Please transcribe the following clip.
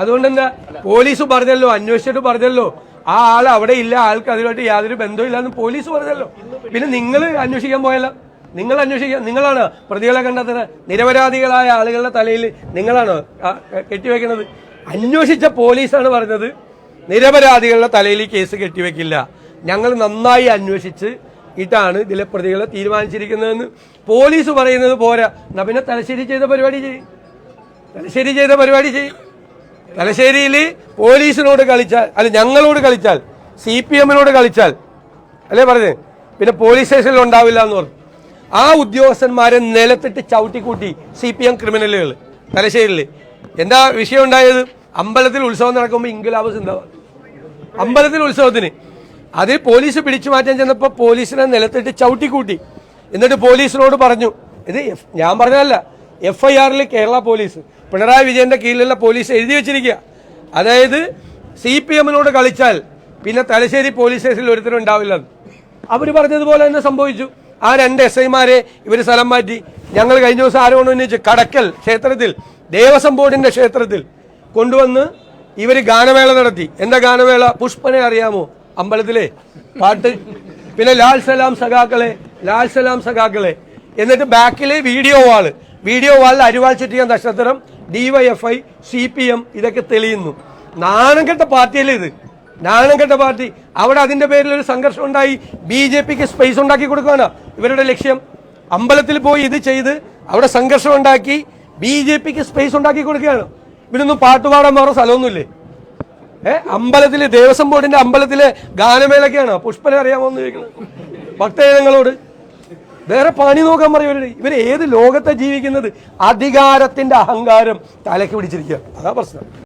അതുകൊണ്ട് എന്താ പോലീസ് പറഞ്ഞല്ലോ അന്വേഷിച്ചിട്ട് പറഞ്ഞല്ലോ. ആ ആൾ അവിടെ ഇല്ല ആൾക്ക് അതിലോട്ട് യാതൊരു ബന്ധവും ഇല്ലാന്ന് പോലീസ് പറഞ്ഞല്ലോ. പിന്നെ നിങ്ങൾ അന്വേഷിക്കാൻ പോയല്ല. നിങ്ങൾ അന്വേഷിക്കാൻ നിങ്ങളാണ് പ്രതികളെ കണ്ടെത്തുന്നത് നിരപരാധികളായ ആളുകളുടെ തലയിൽ നിങ്ങളാണ് കെട്ടിവെക്കുന്നത്. അന്വേഷിച്ച പോലീസാണ് പറഞ്ഞത് നിരപരാധികളുടെ തലയിൽ കേസ് കെട്ടിവെക്കില്ല. ഞങ്ങൾ നന്നായി അന്വേഷിച്ച് ഇട്ടാണ് ഇതിലെ പ്രതികളെ തീരുമാനിച്ചിരിക്കുന്നതെന്ന് പോലീസ് പറയുന്നത് പോരാ. എന്നാ പിന്നെ തലശ്ശേരി ചെയ്ത പരിപാടി ചെയ്യും. തലശ്ശേരി ചെയ്ത പരിപാടി ചെയ്യും. തലശ്ശേരിയിൽ പോലീസിനോട് കളിച്ചാൽ അല്ല ഞങ്ങളോട് കളിച്ചാൽ സി പി എമ്മിനോട് കളിച്ചാൽ അല്ലേ പറഞ്ഞത് പിന്നെ പോലീസ് സ്റ്റേഷനിൽ ഉണ്ടാവില്ല എന്ന് പറഞ്ഞു. ആ ഉദ്യോഗസ്ഥന്മാരെ നിലത്തിട്ട് ചവിട്ടിക്കൂട്ടി സി പി എം ക്രിമിനലുകൾ തലശ്ശേരിയിൽ. എന്താ വിഷയം ഉണ്ടായത്? അമ്പലത്തിൽ ഉത്സവം നടക്കുമ്പോൾ ഇൻകുലാബ് സിന്ദാബാദ് അമ്പലത്തിൽ ഉത്സവത്തിന്. അതിൽ പോലീസ് പിടിച്ചു മാറ്റാൻ ചെന്നപ്പോൾ പോലീസിനെ നിലത്തിട്ട് ചവിട്ടിക്കൂട്ടി. എന്നിട്ട് പോലീസിനോട് പറഞ്ഞു ഇത് ഞാൻ പറഞ്ഞതല്ല എഫ് ഐ ആറിൽ കേരള പോലീസ് പിണറായി വിജയന്റെ കീഴിലുള്ള പോലീസ് എഴുതി വെച്ചിരിക്കുക. അതായത് സി പി എമ്മിനോട് കളിച്ചാൽ പിന്നെ തലശ്ശേരി പോലീസ് സ്റ്റേഷനിൽ ഒരുത്തരും ഉണ്ടാവില്ല. അവർ പറഞ്ഞതുപോലെ തന്നെ സംഭവിച്ചു. ആ രണ്ട് എസ് ഐമാരെ ഇവർ സ്ഥലം മാറ്റി. ഞങ്ങൾ കഴിഞ്ഞ ദിവസം ആരോ ഉന്നയിച്ച്. കടക്കൽ ക്ഷേത്രത്തിൽ ദേവസ്വം ബോർഡിന്റെ ക്ഷേത്രത്തിൽ കൊണ്ടുവന്ന് ഇവർ ഗാനമേള നടത്തി. എന്താ ഗാനമേള? പുഷ്പനെ അറിയാമോ? അമ്പലത്തിലെ പാട്ട്. പിന്നെ ലാൽ സലാം സഖാക്കളെ ലാൽ സലാം സഖാക്കളെ. എന്നിട്ട് ബാക്കിലെ വീഡിയോ വാൾ. വീഡിയോ വാളിൽ അരിവാൾ ചുറ്റിയ നക്ഷത്രം ഡിവൈഎഫ്ഐ സി പി എം ഇതൊക്കെ തെളിയുന്നു. നാണം കെട്ട പാർട്ടിയല്ലേ ഇത്? നാണം കെട്ട പാർട്ടി. അവിടെ അതിന്റെ പേരിൽ ഒരു സംഘർഷം ഉണ്ടായി. ബി ജെ പിക്ക് സ്പേസ് ഉണ്ടാക്കി കൊടുക്കുകയാണ്. ഇവരുടെ ലക്ഷ്യം. അമ്പലത്തിൽ പോയി ഇത് ചെയ്ത് അവിടെ സംഘർഷം ഉണ്ടാക്കി ബി ജെ പിക്ക് സ്പേസ് ഉണ്ടാക്കി കൊടുക്കുകയാണ്. ഇവരൊന്നും പാട്ടുപാടാൻ വേറെ സ്ഥലമൊന്നുമില്ലേ? ഏ? അമ്പലത്തിലെ ദേവസ്വം ബോർഡിന്റെ അമ്പലത്തിലെ ഗാനമേളൊക്കെയാണ് പുഷ്പനെ അറിയാമോ എന്ന് ചോദിക്കുന്നത് ഭക്തജനങ്ങളോട്. വേറെ പണി നോക്കാൻ പറയവരുടെ ഇവർ ഏത് ലോകത്തെ ജീവിക്കുന്നത്? അധികാരത്തിന്റെ അഹങ്കാരം തലയ്ക്ക് പിടിച്ചിരിക്കുക. അതാ പ്രശ്നം.